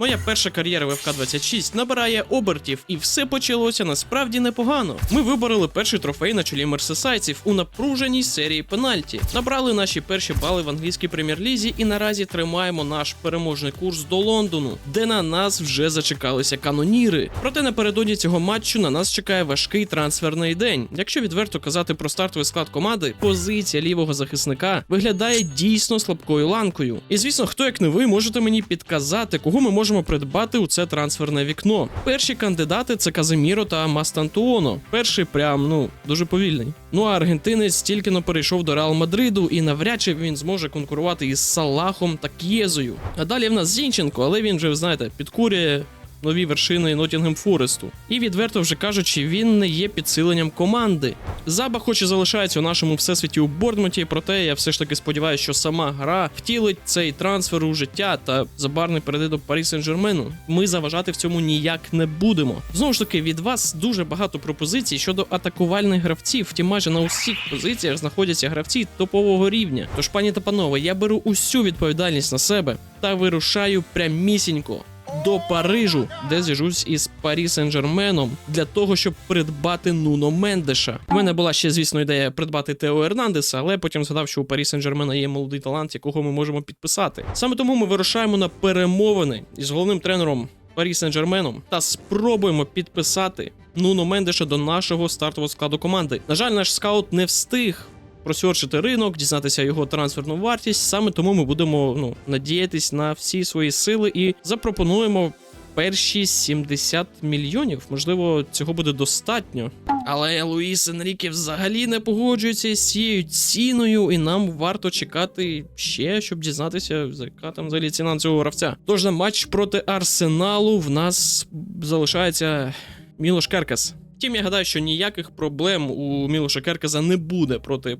Моя перша кар'єра в ФК-26 набирає обертів, і все почалося насправді непогано. Ми вибороли перший трофей на чолі мерсесайців у напруженій серії пенальті. Набрали наші перші бали в англійській прем'єр-лізі і наразі тримаємо наш переможний курс до Лондону, де на нас вже зачекалися каноніри. Проте напередодні цього матчу на нас чекає важкий трансферний день. Якщо відверто казати про стартовий склад команди, позиція лівого захисника виглядає дійсно слабкою ланкою. І звісно, хто як не ви можете мені підказати, кого ми можемо придбати у це трансферне вікно. Перші кандидати це Казиміро та Мастантуоно. Перший прям ну дуже повільний. Ну а аргентинець тільки но перейшов до Реал Мадриду, і навряд чи він зможе конкурувати із Салахом та К'єзою. А далі в нас Зінченко, але він вже знаєте, підкурює нові вершини Нотінгем Форесту. І відверто вже кажучи, він не є підсиленням команди. Заба хоч і залишається у нашому всесвіті у Бордмуті, проте я все ж таки сподіваюся, що сама гра втілить цей трансфер у життя та забарний перейде до Парі Сен-Жермену. Ми заважати в цьому ніяк не будемо. Знову ж таки, від вас дуже багато пропозицій щодо атакувальних гравців. Втім, майже на усіх позиціях знаходяться гравці топового рівня. Тож, пані та панове, я беру усю відповідальність на себе та вирушаю прямісінько до Парижу, де зв'яжусь із Парі Сен-Жерменом для того, щоб придбати Нуно Мендеша. У мене була ще, звісно, ідея придбати Тео Ернандеса, але потім згадав, що у Парі Сен-Жермена є молодий талант, якого ми можемо підписати. Саме тому ми вирушаємо на перемовини із головним тренером Парі Сен-Жерменом та спробуємо підписати Нуно Мендеша до нашого стартового складу команди. На жаль, наш скаут не встиг просьорчити ринок, дізнатися його трансферну вартість. Саме тому ми будемо ну надіятись на всі свої сили і запропонуємо. Перші 70 мільйонів, можливо, цього буде достатньо. Але Луїс Енріке взагалі не погоджується з цією ціною, і нам варто чекати ще, щоб дізнатися, яка там взагалі ціна цього гравця. Тож на матч проти Арсеналу в нас залишається Мілош Керкес. Втім, я гадаю, що ніяких проблем у Мілоша Керкеза не буде проти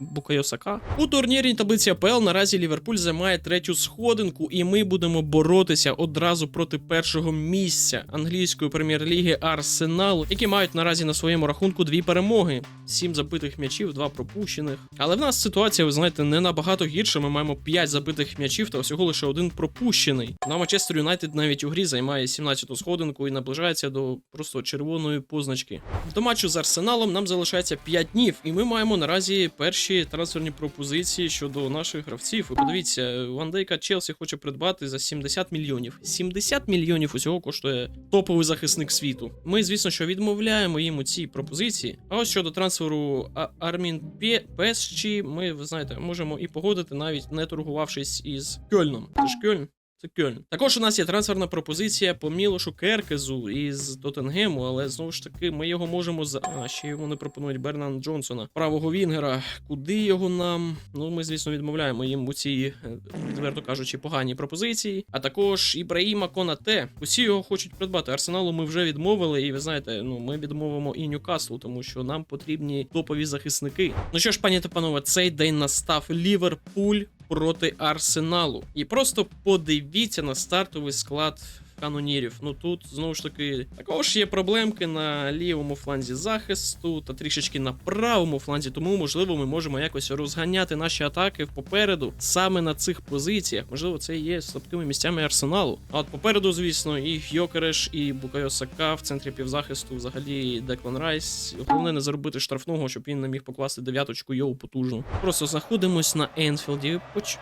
Букайо Сака. У турнірній таблиці АПЛ наразі Ліверпуль займає третю сходинку, і ми будемо боротися одразу проти першого місця англійської прем'єр-ліги Арсеналу, які мають наразі на своєму рахунку дві перемоги: сім забитих м'ячів, два пропущених. Але в нас ситуація, ви знаєте, не набагато гірша. Ми маємо 5 забитих м'ячів та всього лише один пропущений. На Манчестер Юнайтед навіть у грі займає 17-ту сходинку і наближається до просто червоної позначки. До матчу з Арсеналом нам залишається 5 днів, і ми маємо наразі перші трансферні пропозиції щодо наших гравців. Ви подивіться, Ван Дейка Челсі хоче придбати за 70 мільйонів. 70 мільйонів усього коштує топовий захисник світу. Ми, звісно, що відмовляємо їм у цій пропозиції. А ось щодо трансферу Армін Песчі, ми, ви знаєте, можемо і погодити, навіть не торгувавшись із Кьольном. Це ж Кьольн. Це Кьольн. Також у нас є трансферна пропозиція по Мілошу Керкезу із Тоттенгему, але знову ж таки ми його можемо за. А, ще йому не пропонують Бернан Джонсона, правого Вінгера. Куди його нам? Ну, ми, звісно, відмовляємо їм у цій, е, відверто кажучи, поганій пропозиції. А також Ібраїма Конате. Усі його хочуть придбати. Арсеналу ми вже відмовили, і ви знаєте, ну ми відмовимо і Ньюкаслу, тому що нам потрібні топові захисники. Ну що ж, пані та панове, цей день настав Ліверпуль проти Арсеналу. І просто подивіться на стартовий склад канонірів. Ну тут знову ж таки також є проблемки на лівому фланзі захисту та трішечки на правому фланзі. Тому можливо ми можемо якось розганяти наші атаки попереду саме на цих позиціях. Можливо, це є слабкими місцями арсеналу. А от попереду, звісно, і Йокереш, і Букайо Сака в центрі півзахисту, взагалі Деклан Райс. Головне не заробити штрафного, щоб він не міг покласти дев'яточку йоу потужну. Просто знаходимось на Енфілді. Поч...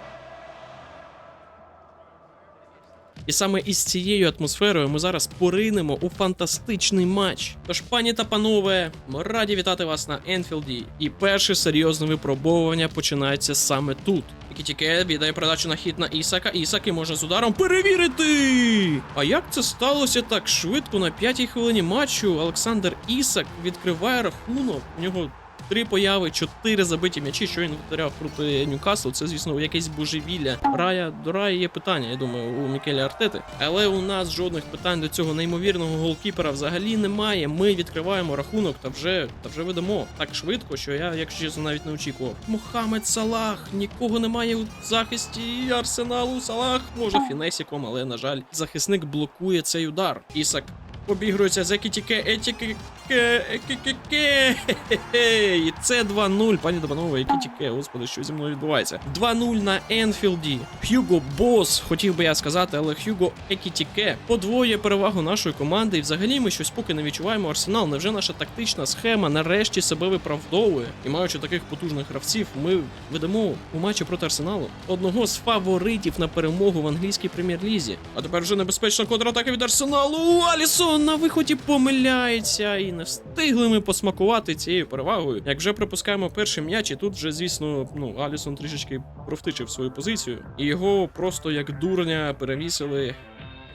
І саме із цією атмосферою ми зараз поринемо у фантастичний матч. Тож, пані та панове, ми раді вітати вас на Енфілді. І перше серйозне випробовування починається саме тут. Тільки віддає передачу на хід на Ісака. Ісак і може з ударом перевірити. А як це сталося так швидко на п'ятій хвилині матчу? Олександр Ісак відкриває рахунок. У нього Три появи, чотири забиті м'ячі, що він вдаряв проти Ньюкаслу. Це, звісно, якесь божевілля. Рая до Рая є питання, я думаю, у Мікеля Артети. Але у нас жодних питань до цього неймовірного голкіпера взагалі немає. Ми відкриваємо рахунок та вже та вже ведемо так швидко, що я, якщо чесно, навіть не очікував. Мохамед Салах нікого немає у захисті Арсеналу. Салах може фінесіком, але на жаль, захисник блокує цей удар. Ісак Обігрується за кітіке, етіке, І це 2-0, пані Добанова, які тіке, господи, що зі мною відбувається. 2-0 на Енфілді. Хьюго Бос, хотів би я сказати, але Хьюго Екітіке подвоює перевагу нашої команди. І взагалі ми щось поки не відчуваємо арсенал. Невже наша тактична схема нарешті себе виправдовує? І маючи таких потужних гравців, ми ведемо у матчі проти арсеналу одного з фаворитів на перемогу в англійській прем'єр-лізі. А тепер вже небезпечна контратака від арсеналу. Алісон на виході помиляється і не встигли ми посмакувати цією перевагою. Як вже пропускаємо перший м'яч, і тут вже, звісно, ну Алісон трішечки провтичив свою позицію, і його просто як дурня перевісили.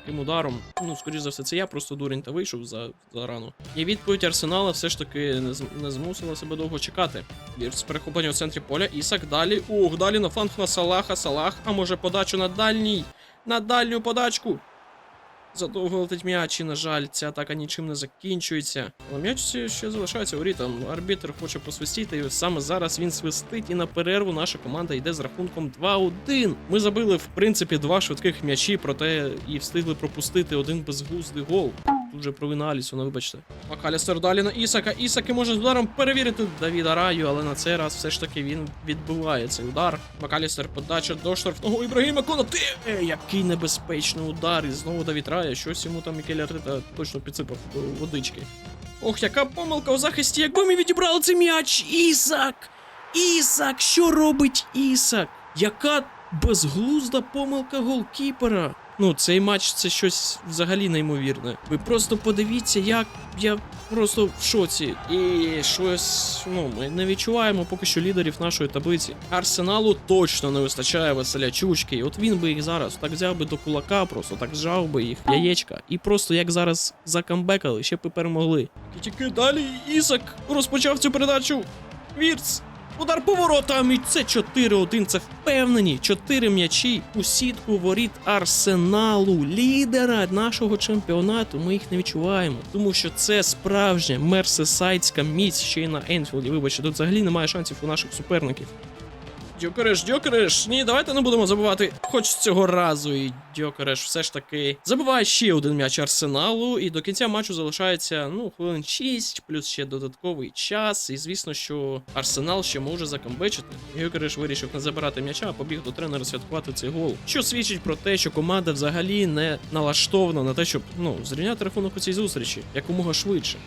Таким ударом, ну скоріш за все, це я просто дурень та вийшов за, за рану. І відповідь Арсенала все ж таки не, не змусила себе довго чекати. Вірс перехоплення у центрі поля. Ісак далі. Ух, далі на фланг на Салаха. Салах, а може подачу на дальній. На дальню подачку. Задовго летить м'яч, і, на жаль, ця атака нічим не закінчується. Але м'яч ще- залишається у рітам. Арбітр хоче посвистіти, і саме зараз він свистить, і на перерву наша команда йде з рахунком 2-1. Ми забили, в принципі, два швидких м'ячі, проте і встигли пропустити один безглуздий гол. Тут же провина Алісона, вибачте. Макалістер далі на Ісака. Ісаки може з ударом перевірити Давіда Раю, але на цей раз все ж таки він відбиває цей удар. Макалістер подача до штрафного Ібрагіма Конате. Е, Який небезпечний удар. І знову Давід Рая. Щось йому там Мікель Артета точно підсипав е, водички. Ох, яка помилка у захисті, якби ми відібрали цей м'яч! Ісак! Ісак! Що робить Ісак? Яка безглузда помилка голкіпера? Ну, цей матч це щось взагалі неймовірне. Ви просто подивіться, як я просто в шоці. І щось, ну, ми не відчуваємо поки що лідерів нашої таблиці. Арсеналу точно не вистачає Василя Чучки. От він би їх зараз так взяв би до кулака, просто так зжав би їх яєчка. І просто як зараз закамбекали, ще б і. Тільки далі Ісак розпочав цю передачу. Вірц. Удар поворотом, і це 4-1. Це впевнені. Чотири м'ячі у сітку воріт Арсеналу, лідера нашого чемпіонату. Ми їх не відчуваємо, тому що це справжня мерсесайдська міць ще й на Енфілді. Вибачте, тут взагалі немає шансів у наших суперників. Дьокереш, Дьокереш, ні, давайте не будемо забувати, хоч цього разу. І Дьокереш все ж таки забиває ще один м'яч арсеналу, і до кінця матчу залишається ну хвилин 6, плюс ще додатковий час. І звісно, що арсенал ще може закамбечити. Дьокереш вирішив не забирати м'яча, а побіг до тренера святкувати цей гол. Що свідчить про те, що команда взагалі не налаштована на те, щоб ну зрівняти рахунок у цій зустрічі якомога швидше.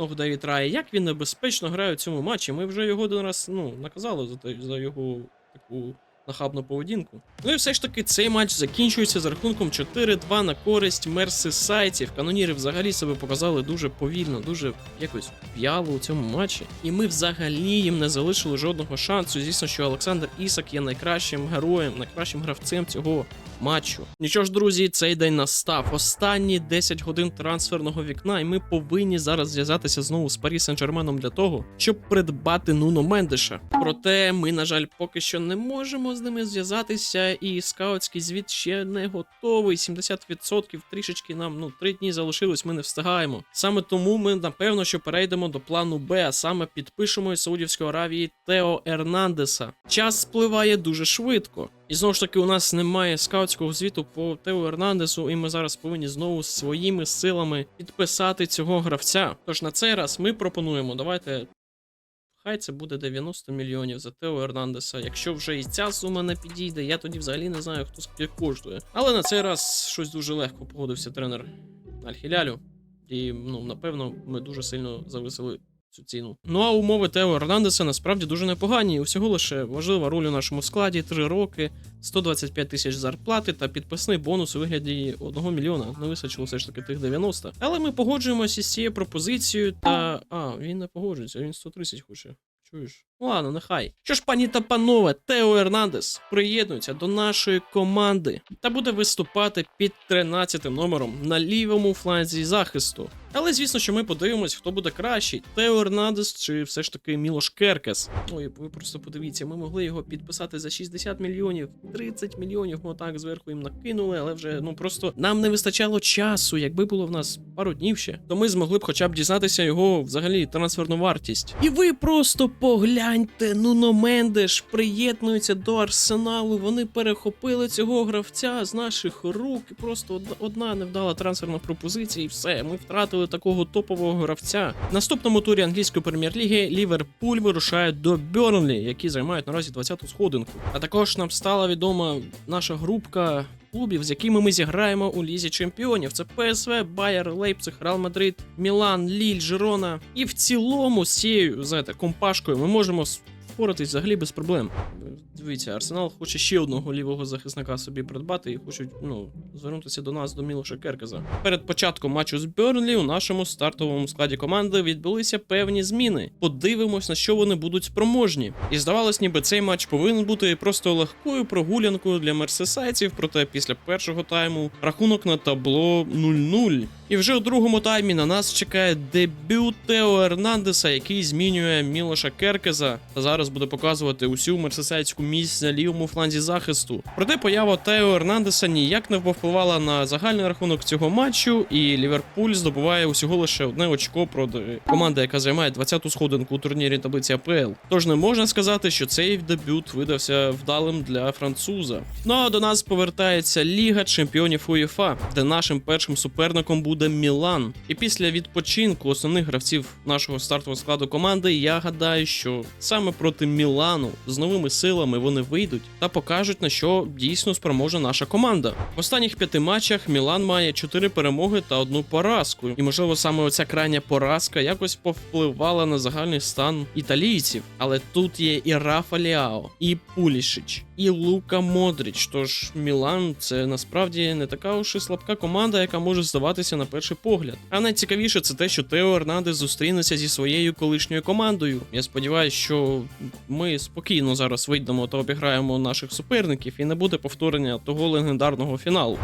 Ох, Девід Рай, як він небезпечно грає у цьому матчі. Ми вже його один раз ну, наказали за, те, за його таку нахабну поведінку. Ну і все ж таки цей матч закінчується з рахунком 4-2 на користь мерсисайців. Каноніри взагалі себе показали дуже повільно, дуже якось в'яло у цьому матчі. І ми взагалі їм не залишили жодного шансу. Звісно, що Олександр Ісак є найкращим героєм, найкращим гравцем цього матчу. Нічого ж, друзі, цей день настав. Останні 10 годин трансферного вікна, і ми повинні зараз зв'язатися знову з Парі Сен-Жерменом для того, щоб придбати Нуно Мендеша. Проте ми, на жаль, поки що не можемо з ними зв'язатися, і скаутський звіт ще не готовий. 70% трішечки нам ну 3 дні залишилось, ми не встигаємо. Саме тому ми напевно що перейдемо до плану Б, а саме підпишемо із Саудівської Аравії Тео Ернандеса. Час спливає дуже швидко. І знову ж таки, у нас немає скаутського звіту по Тео Ернандесу, і ми зараз повинні знову своїми силами підписати цього гравця. Тож на цей раз ми пропонуємо, давайте. Хай це буде 90 мільйонів за Тео Ернандеса. Якщо вже і ця сума не підійде, я тоді взагалі не знаю, хто скільки коштує. Але на цей раз щось дуже легко погодився тренер Аль-Хілялю. І ну, напевно, ми дуже сильно зависили цю ціну. Ну а умови Тео Ернандеса насправді дуже непогані. Усього лише важлива роль у нашому складі 3 роки, 125 тисяч зарплати та підписний бонус у вигляді 1 мільйона. Не вистачило все ж таки тих 90. Але ми погоджуємося з цією пропозицією та. А, він не погоджується, він 130 хоче. Чуєш? Ладно, нехай. Що ж, пані та панове, Тео Ернандес приєднується до нашої команди та буде виступати під 13 номером на лівому фланзі захисту. Але звісно, що ми подивимось, хто буде кращий: Тео Ернандес чи все ж таки Мілош Керкес. Ой, ви просто подивіться, ми могли його підписати за 60 мільйонів, 30 мільйонів. Ми так зверху їм накинули, але вже ну просто нам не вистачало часу. Якби було в нас пару днів ще, то ми змогли б хоча б дізнатися його взагалі трансферну вартість. І ви просто погляньте. Гляньте, Нуно Мендеш приєднується до арсеналу. Вони перехопили цього гравця з наших рук. І просто одна, невдала трансферна пропозиція, і все. Ми втратили такого топового гравця. В наступному турі англійської прем'єр-ліги Ліверпуль вирушає до Бьорнлі, які займають наразі 20-ту сходинку. А також нам стала відома наша групка. Клубів, з якими ми зіграємо у лізі чемпіонів. Це ПСВ, Байер, Лейпциг, Реал Мадрид, Мілан, Ліль, Жирона. І в цілому з цією знаєте, компашкою ми можемо впоратись взагалі без проблем. Дивіться, Арсенал хоче ще одного лівого захисника собі придбати і хочуть ну, звернутися до нас, до Мілоша Керкеза. Перед початком матчу з Берлі у нашому стартовому складі команди відбулися певні зміни. Подивимось, на що вони будуть спроможні. І здавалось, ніби цей матч повинен бути просто легкою прогулянкою для мерсесайців, проте після першого тайму рахунок на табло 0-0. І вже у другому таймі на нас чекає дебют Тео Ернандеса, який змінює Мілоша Керкеза та зараз буде показувати усю мерсесайську місць на лівому фланзі захисту. Проте поява Тео Ернандеса ніяк не повпливала на загальний рахунок цього матчу, і Ліверпуль здобуває усього лише одне очко проти команди, яка займає 20-ту сходинку у турнірі таблиці АПЛ. Тож не можна сказати, що цей дебют видався вдалим для француза. Ну а до нас повертається Ліга чемпіонів УЄФА, де нашим першим суперником буде Мілан. І після відпочинку основних гравців нашого стартового складу команди, я гадаю, що саме проти Мілану з новими силами вони вийдуть та покажуть на що дійсно спроможна наша команда. В останніх п'яти матчах Мілан має чотири перемоги та одну поразку. І можливо саме оця крайня поразка якось повпливала на загальний стан італійців. Але тут є і Рафа Ліао, і Пулішич, і Лука Модріч. Тож Мілан це насправді не така уж і слабка команда, яка може здаватися на перший погляд. А найцікавіше це те, що Тео Ернандес зустрінеться зі своєю колишньою командою. Я сподіваюся, що ми спокійно зараз вийдемо та обіграємо наших суперників, і не буде повторення того легендарного фіналу.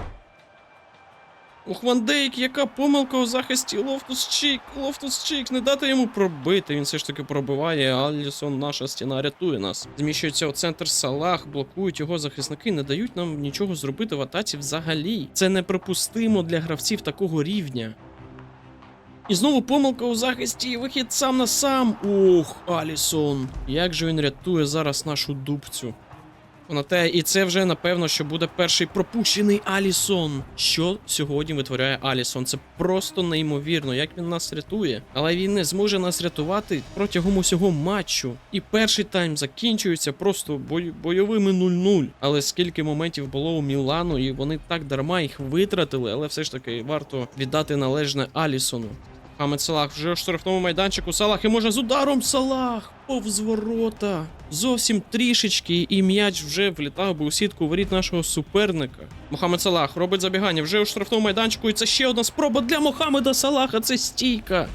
Ух, Вандейк, яка помилка у захисті Лофтус Чік, Лофтус Чік, не дати йому пробити. Він все ж таки пробиває. Алісон, наша стіна рятує нас. Зміщується у центр Салах, блокують його захисники, не дають нам нічого зробити в атаці взагалі. Це неприпустимо для гравців такого рівня. І знову помилка у захисті, і вихід сам на сам. Ох, Алісон. Як же він рятує зараз нашу дубцю? На те, і це вже напевно, що буде перший пропущений Алісон. Що сьогодні витворяє Алісон? Це просто неймовірно, як він нас рятує. Але він не зможе нас рятувати протягом усього матчу. І перший тайм закінчується просто бой... бойовими 0-0. Але скільки моментів було у Мілану, і вони так дарма їх витратили, але все ж таки варто віддати належне Алісону. Хамед Салах вже у штрафному майданчику. Салах і може з ударом Салах повз ворота. Зовсім трішечки, і м'яч вже влітав би у сітку воріт нашого суперника. Мохамед Салах робить забігання вже у штрафному майданчику. І це ще одна спроба для Мохамеда Салаха. Це стійка.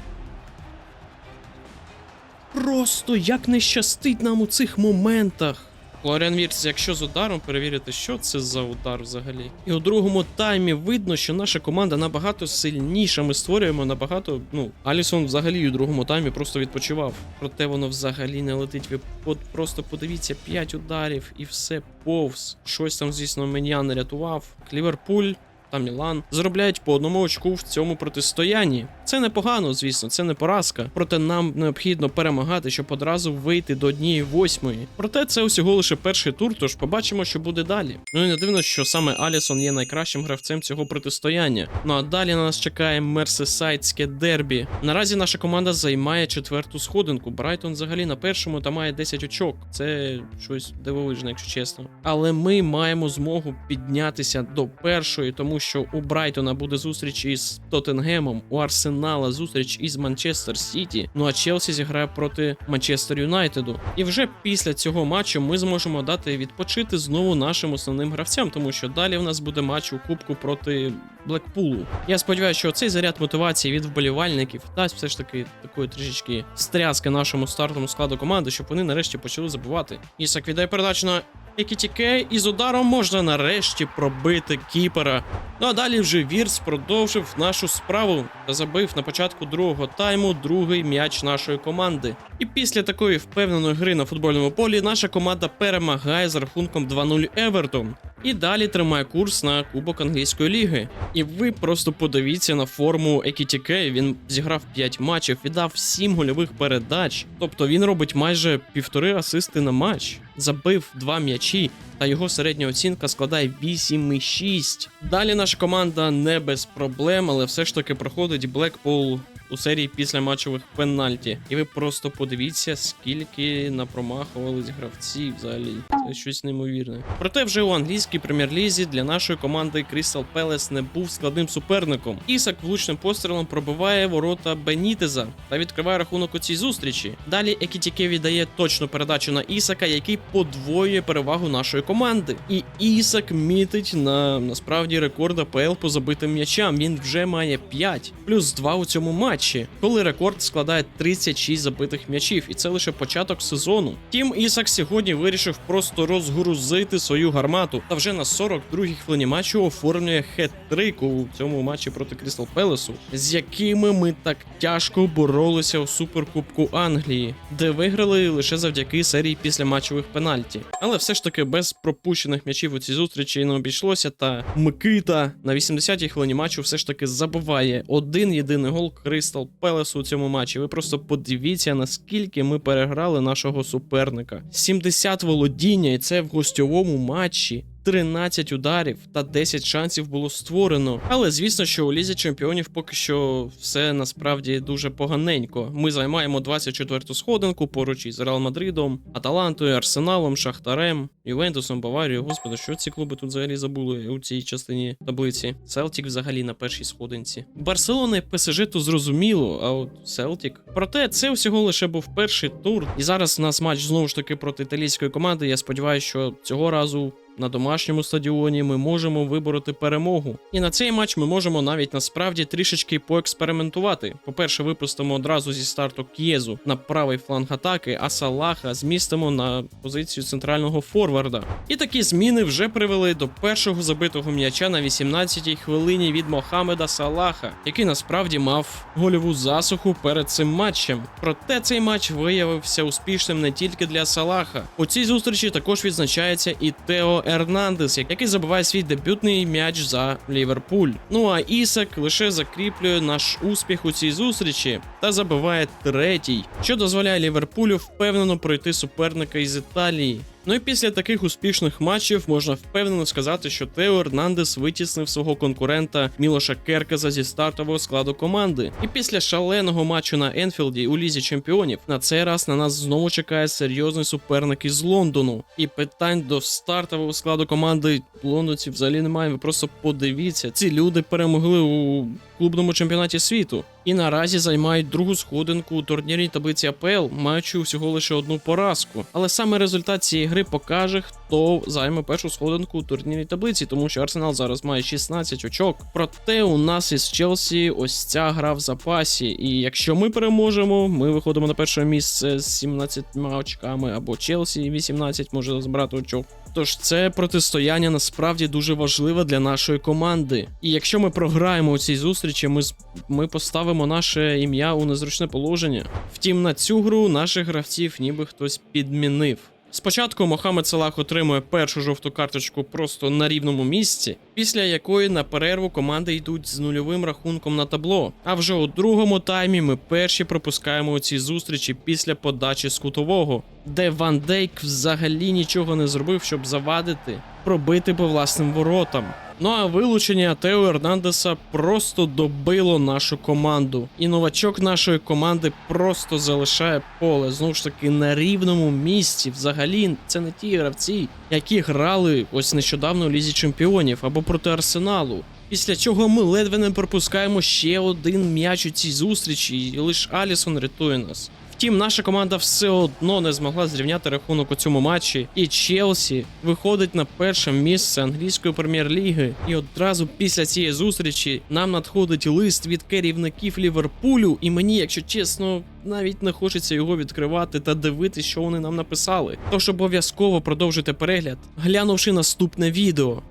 Просто як не щастить нам у цих моментах. Флоріан Вірс, якщо з ударом перевірити, що це за удар взагалі. І у другому таймі видно, що наша команда набагато сильніша. Ми створюємо набагато. Ну, Алісон взагалі у другому таймі просто відпочивав. Проте воно взагалі не летить. Ви от просто подивіться 5 ударів і все повз. Щось там, звісно, Менян не рятував. Ліверпуль. Та Мілан заробляють по одному очку в цьому протистоянні. Це непогано, звісно, це не поразка. Проте нам необхідно перемагати, щоб одразу вийти до однієї восьмої. Проте це усього лише перший тур, тож побачимо, що буде далі. Ну і не дивно, що саме Алісон є найкращим гравцем цього протистояння. Ну а далі на нас чекає мерсесайдське дербі. Наразі наша команда займає четверту сходинку. Брайтон взагалі на першому та має 10 очок. Це щось дивовижне, якщо чесно. Але ми маємо змогу піднятися до першої, тому що у Брайтона буде зустріч із Тоттенгемом, у Арсенала зустріч із Манчестер Сіті. Ну а Челсі зіграє проти Манчестер Юнайтеду. І вже після цього матчу ми зможемо дати відпочити знову нашим основним гравцям, тому що далі в нас буде матч у кубку проти Блекпулу. Я сподіваюся, що цей заряд мотивації від вболівальників дасть все ж таки такої трішечки стряски нашому стартовому складу команди, щоб вони нарешті почали забувати. Ісак віддає передачу на Екітіке, і з ударом можна нарешті пробити кіпера. Ну а далі вже Вірс продовжив нашу справу та забив на початку другого тайму другий м'яч нашої команди. І після такої впевненої гри на футбольному полі наша команда перемагає з рахунком 2-0 Евертон. І далі тримає курс на Кубок англійської ліги. І ви просто подивіться на форму Екітіке. Він зіграв 5 матчів, віддав 7 гольових передач. Тобто він робить майже півтори асисти на матч, забив 2 м'ячі, та його середня оцінка складає 8,6. Далі наша команда не без проблем, але все ж таки проходить Блекпул у серії після матчових пенальті. І ви просто подивіться, скільки напромахувались гравці взагалі. Це щось неймовірне. Проте вже у англійській прем'єр-лізі для нашої команди Crystal Palace не був складним суперником. Ісак влучним пострілом пробиває ворота Бенітеза та відкриває рахунок у цій зустрічі. Далі Екітіке віддає точну передачу на Ісака, який подвоює перевагу нашої команди. І Ісак мітить на насправді рекорд АПЛ по забитим м'ячам. Він вже має 5, плюс 2 у цьому матчі, коли рекорд складає 36 забитих м'ячів, і це лише початок сезону. Тім Ісак сьогодні вирішив просто розгрузити свою гармату. Та вже на 42-й хвилині матчу оформлює хет-трик у цьому матчі проти Крістал Пелесу, з якими ми так тяжко боролися у суперкубку Англії, де виграли лише завдяки серії після матчових пенальті. Але все ж таки без пропущених м'ячів у цій зустрічі не обійшлося. Та Микита на 80-й хвилині матчу все ж таки забиває один єдиний гол Кристал Пелесу у цьому матчі. Ви просто подивіться, наскільки ми переграли нашого суперника. 70 володіння, і це в гостьовому матчі. 13 ударів та 10 шансів було створено. Але звісно, що у лізі чемпіонів поки що все насправді дуже поганенько. Ми займаємо 24-ту сходинку поруч із Реал Мадридом, Аталантою, Арсеналом, Шахтарем, Ювентусом, Баварією. Господи, що ці клуби тут взагалі забули у цій частині таблиці? Селтік взагалі на першій сходинці. Барселона і ПСЖ то зрозуміло, а от Селтік. Проте це всього лише був перший тур. І зараз у нас матч знову ж таки проти італійської команди. Я сподіваюся, що цього разу на домашньому стадіоні ми можемо вибороти перемогу. І на цей матч ми можемо навіть насправді трішечки поекспериментувати. По-перше, випустимо одразу зі старту К'єзу на правий фланг атаки, а Салаха змістимо на позицію центрального форварда. І такі зміни вже привели до першого забитого м'яча на 18-й хвилині від Мохамеда Салаха, який насправді мав гольову засуху перед цим матчем. Проте цей матч виявився успішним не тільки для Салаха. У цій зустрічі також відзначається і Тео Ернандес, який забиває свій дебютний м'яч за Ліверпуль. Ну а Ісак лише закріплює наш успіх у цій зустрічі та забиває третій, що дозволяє Ліверпулю впевнено пройти суперника із Італії. Ну і після таких успішних матчів можна впевнено сказати, що Тео Ернандес витіснив свого конкурента Мілоша Керкеза зі стартового складу команди. І після шаленого матчу на Енфілді у лізі чемпіонів на цей раз на нас знову чекає серйозний суперник із Лондону. І питань до стартового складу команди лондонців взагалі немає. Ви просто подивіться, ці люди перемогли у клубному чемпіонаті світу. І наразі займають другу сходинку у турнірній таблиці АПЛ, маючи всього лише одну поразку. Але саме результат цієї гри покаже, хто займе першу сходинку у турнірній таблиці, тому що Арсенал зараз має 16 очок. Проте у нас із Челсі ось ця гра в запасі. І якщо ми переможемо, ми виходимо на перше місце з 17 очками, або Челсі 18 може збирати очок. Тож це протистояння насправді дуже важливе для нашої команди. І якщо ми програємо у цій зустрічі, ми, ми поставимо наше ім'я у незручне положення. Втім, на цю гру наших гравців ніби хтось підмінив. Спочатку Мохамед Салах отримує першу жовту карточку просто на рівному місці, після якої на перерву команди йдуть з нульовим рахунком на табло. А вже у другому таймі ми перші пропускаємо у цій зустрічі після подачі з кутового, де Ван Дейк взагалі нічого не зробив, щоб завадити, пробити по власним воротам. Ну а вилучення Тео Ернандеса просто добило нашу команду. І новачок нашої команди просто залишає поле. Знову ж таки, на рівному місці. Взагалі, це не ті гравці, які грали ось нещодавно у лізі чемпіонів або проти Арсеналу. Після чого ми ледве не пропускаємо ще один м'яч у цій зустрічі, і лише Алісон рятує нас. Втім, наша команда все одно не змогла зрівняти рахунок у цьому матчі, і Челсі виходить на перше місце англійської прем'єр-ліги. І одразу після цієї зустрічі нам надходить лист від керівників Ліверпулю, і мені, якщо чесно, навіть не хочеться його відкривати та дивитися, що вони нам написали. Тож обов'язково продовжуйте перегляд, глянувши наступне відео.